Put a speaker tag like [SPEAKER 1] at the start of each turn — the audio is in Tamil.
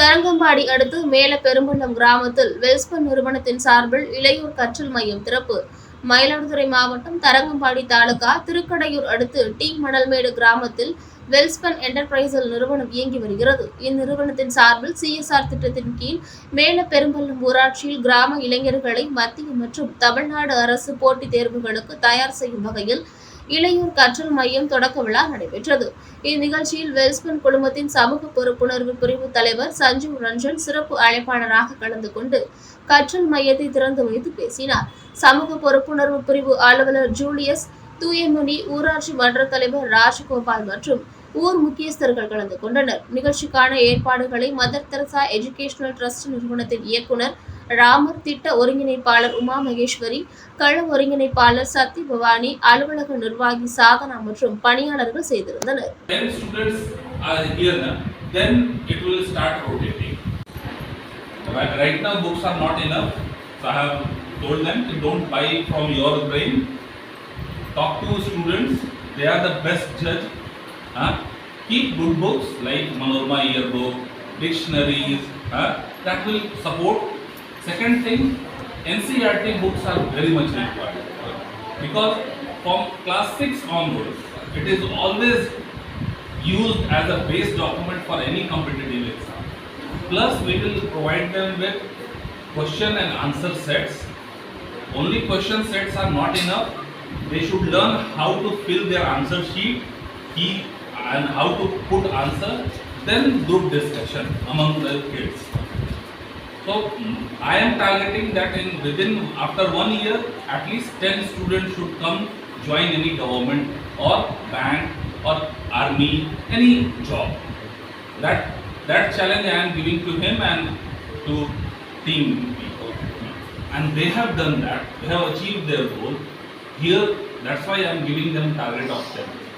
[SPEAKER 1] தரங்கம்பாடி அடுத்து மேல பெரும்பள்ளம் கிராமத்தில் வெல்ஸ்பன் நிறுவனத்தின் சார்பில் இளையோர் கற்றல் மையம் திறப்பு. மயிலாடுதுறை மாவட்டம் தரங்கம்பாடி தாலுகா திருக்கடையூர் அடுத்து டி. மணல்மேடு கிராமத்தில் வெல்ஸ்பன் என்டர்பிரைசல் நிறுவனம் இயங்கி வருகிறது. இந்நிறுவனத்தின் சார்பில் சிஎஸ்ஆர் திட்டத்தின் கீழ் மேல பெரும்பள்ளம் ஊராட்சியில் கிராம இளைஞர்களை மத்திய மற்றும் தமிழ்நாடு அரசு போட்டித் தேர்வுகளுக்கு தயார் செய்யும் வகையில் இளையோர் கற்றல் மையம் தொடக்க விழா நடைபெற்றது. இந்நிகழ்ச்சியில் வெல்ஸ்பன் குழுமத்தின் சமூக பொறுப்புணர்வு பிரிவு தலைவர் சஞ்சீவ் ரஞ்சன் சிறப்பு அழைப்பாளராக கலந்து கொண்டு கற்றல் மையத்தை திறந்து வைத்து பேசினார். சமூக பொறுப்புணர்வு பிரிவு அலுவலர் ஜூலியஸ் தூயமணி ஊராட்சி மன்ற தலைவர் ராஜகோபால் மற்றும் ஊர் முக்கியஸ்தர்கள் கலந்து கொண்டனர். நிகழ்ச்சிக்கான ஏற்பாடுகளை மதர் தெரசா எஜுகேஷனல் ட்ரஸ்ட் நிறுவனத்தின் இயக்குநர் ராமர் திட்ட ஒருங்கிணைப்பாளர் உமா மகேஸ்வரி கள ஒருங்கிணைப்பாளர் சத்தி பவானி அலுவலக நிர்வாகி சாதனா மற்றும் பணியாளர்கள் செய்திருந்தனர்
[SPEAKER 2] right now, books are not enough, so I have told them to don't buy from your brain. Talk to students, they are the best judge. Huh? Keep good books like Manorama yearbook, dictionaries, huh? that will support. Second thing, NCRT books are very much required because from class 6 onwards, it is always used as a base document for any competitive exam. Plus, we will provide them with question and answer sets. Only question sets are not enough. They should learn how to fill their answer sheet, key, and how to put answer. Then group discussion among the kids. So mm, I am targeting that in within after one year, at least 10 students should come join any government or bank or army, any job. That that challenge I am giving to him and to team people. And they have done that. They have achieved their goal. Here, that's why I am giving them target of 10.